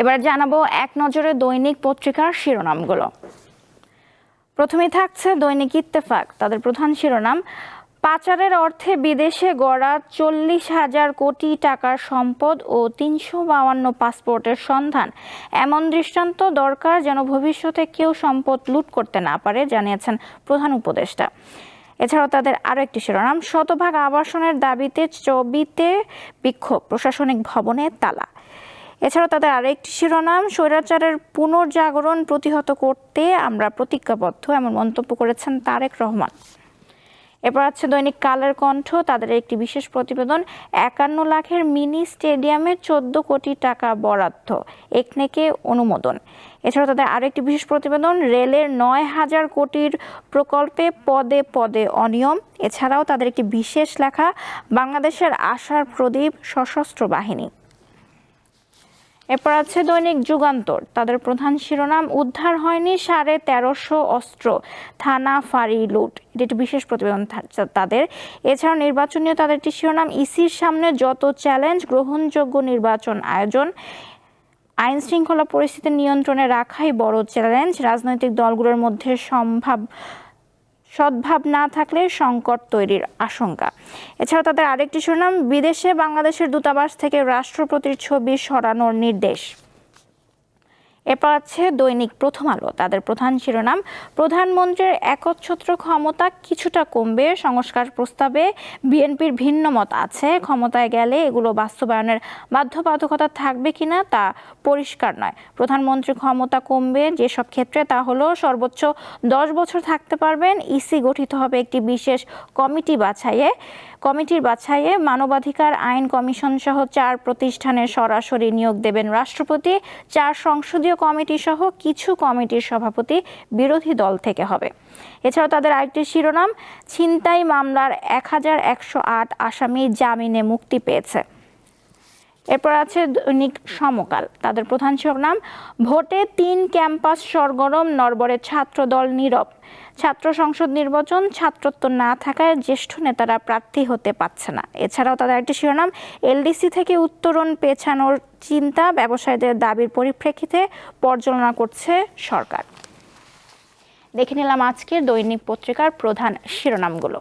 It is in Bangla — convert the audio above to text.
এবার জানাব এক নজরে দৈনিক পত্রিকার শিরোনামগুলো। প্রথমে থাকছে দৈনিক ইত্তেফাক। তাদের প্রধান শিরোনাম, পাচারের অর্থে বিদেশে গড়া চল্লিশ হাজার কোটি টাকার সম্পদ ও তিনশো বাউান্ন পাসপোর্টের সন্ধান। এমন দৃষ্টান্ত, দরকার যেন ভবিষ্যতে কেউ সম্পদ লুট করতে না পারে, জানিয়েছেন প্রধান উপদেষ্টা। এছাড়াও তাদের আরও একটি শিরোনাম, শতভাগ আবাসনের দাবিতে চবিতে বিক্ষোভ, প্রশাসনিক ভবনে তালা। এছাড়াও তাদের আরেকটি শিরোনাম, স্বৈরাচারের পুনর্জাগরণ প্রতিহত করতে আমরা প্রতিজ্ঞাবদ্ধ, এমন মন্তব্য করেছেন তারেক রহমান। এরপর আছে দৈনিক কালের কণ্ঠ, তাদের একটি বিশেষ প্রতিবেদন, একান্ন লাখের মিনি স্টেডিয়ামে চোদ্দ কোটি টাকা বরাদ্দ, একনেকে অনুমোদন। এছাড়াও তাদের আরেকটি বিশেষ প্রতিবেদন, রেলের নয় হাজার কোটির প্রকল্পে পদে পদে অনিয়ম। এছাড়াও তাদের একটি বিশেষ লেখা, বাংলাদেশের আশার প্রদীপ সশস্ত্র বাহিনী। এরপর আছে দৈনিক যুগান্তর। তাদের প্রধান শিরোনাম, উদ্ধার হয়নি সাড়ে তেরোশো অস্ত্র, থানা ফাঁড়ি লুট। এটি একটি বিশেষ প্রতিবেদন তাদের। এছাড়াও নির্বাচনীয় তাদের একটি শিরোনাম, ইসির সামনে যত চ্যালেঞ্জ, গ্রহণযোগ্য নির্বাচন আয়োজন। আইন শৃঙ্খলা পরিস্থিতি নিয়ন্ত্রণে রাখাই বড় চ্যালেঞ্জ। রাজনৈতিক দলগুলোর মধ্যে সম্ভাব সদ্ভাব না থাকলে সংকট তৈরির আশঙ্কা। এছাড়া তাদের আরেকটি সুনাম, বিদেশে বাংলাদেশের দূতাবাস থেকে রাষ্ট্রপতির ছবি সরানোর নির্দেশ। এরপর আছে দৈনিক প্রথম আলো। তাদের প্রধান শিরোনাম, প্রধানমন্ত্রীর একচ্ছত্র ক্ষমতা কিছুটা কমবে, সংস্কার প্রস্তাবে বিএনপির ভিন্ন মত আছে। ক্ষমতায় গেলে এগুলো বাস্তবায়নের বাধ্যবাধকতা থাকবে কিনা তা পরিষ্কার নয়। প্রধানমন্ত্রী ক্ষমতা কমবে যেসব ক্ষেত্রে তা হলো সর্বোচ্চ দশ বছর থাকতে পারবেন, ইসি গঠিত হবে একটি বিশেষ কমিটি বাছাইয়ে। কমিটির বাছাইয়ে মানবাধিকার আইন কমিশন সহ চার প্রতিষ্ঠানের সরাসরি নিয়োগ দেবেন রাষ্ট্রপতি, চার সংসদীয় কমিটি সহ কিছু কমিটির সভাপতি বিরোধী দল থেকে হবে। এছাড়াও তাদের আরেকটি শিরোনাম, ছিনতাই মামলার এক হাজার একশো আট আসামি জামিনে মুক্তি পেয়েছে। এরপর আছে দৈনিক সমকাল। তাদের প্রধান শিরোনাম, ভোটে তিন ক্যাম্পাস সরগরম নরবরের ছাত্রদল নীরব। ছাত্র সংসদ নির্বাচন ছাত্রত্ব না থাকায় জ্যেষ্ঠ নেতারা প্রার্থী হতে পারছে না। এছাড়াও তাদের একটি শিরোনাম, এলডিসি থেকে উত্তরণ পেছানোর চিন্তা, ব্যবসায়ীদের দাবির পরিপ্রেক্ষিতে পর্যালোচনা করছে সরকার। দেখে নিলাম আজকের দৈনিক পত্রিকার প্রধান শিরোনামগুলো।